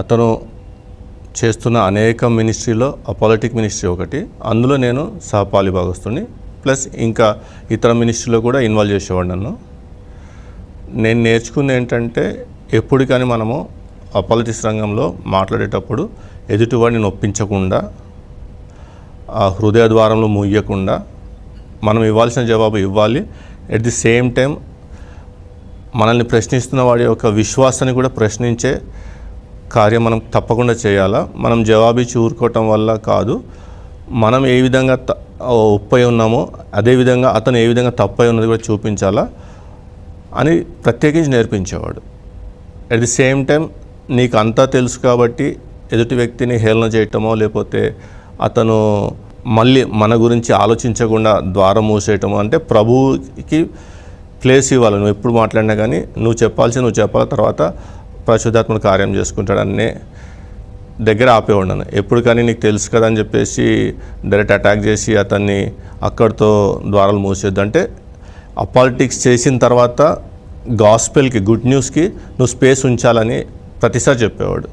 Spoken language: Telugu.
అతను చేస్తున్న అనేక మినిస్ట్రీలో అపాలిటిక్ మినిస్ట్రీ ఒకటి. అందులో నేను సహపాలి భాగస్తుని ప్లస్ ఇంకా ఇతర మినిస్ట్రీలో కూడా ఇన్వాల్వ్ చేసేవాడు నన్ను. నేను నేర్చుకుంది ఏంటంటే ఎప్పుడు కానీ మనము అపాలిటిక్స్ రంగంలో మాట్లాడేటప్పుడు ఎదుటివాడిని నొప్పించకుండా ఆ హృదయ ద్వారంలో ముయ్యకుండా మనం ఇవ్వాల్సిన జవాబు ఇవ్వాలి. ఎట్ ది సేమ్ టైం మనల్ని ప్రశ్నిస్తున్న వాడి యొక్క విశ్వాసాన్ని కూడా ప్రశ్నించే కార్యం మనం తప్పకుండా చేయాలా? మనం జవాబిచ్చి ఊరుకోవటం వల్ల కాదు. మనం ఏ విధంగా త- ఒప్పై ఉన్నామో అదేవిధంగా అతను ఏ విధంగా తప్పై ఉన్నది కూడా చూపించాలా? అని ప్రత్యేకించి నేర్పించేవాడు. అట్ ది సేమ్ టైం నీకు అంతా తెలుసు కాబట్టి ఎదుటి వ్యక్తిని హేళన చేయటమో లేకపోతే అతను మళ్ళీ మన గురించి ఆలోచించకుండా ద్వారం మూసేయటమో అంటే ప్రభువుకి ప్లేస్ ఇవ్వాలి. నువ్వు ఎప్పుడు మాట్లాడినా కానీ నువ్వు చెప్పాల్సి నువ్వు చెప్పాలి తర్వాత పరిశుద్ధాత్మను కార్యం చేసుకుంటాడనే దగ్గర ఆపేవాడు ఉండను. ఎప్పుడు కానీ నీకు తెలుసు కదా అని చెప్పేసి డైరెక్ట్ అటాక్ చేసి అతన్ని అక్కడితో ద్వారాలు మూసేద్దు అంటే అపాలిటిక్స్ చేసిన తర్వాత గాస్పెల్కి గుడ్ న్యూస్కి నువ్వు స్పేస్ ఉంచాలని ప్రతిసారి చెప్పేవాడు.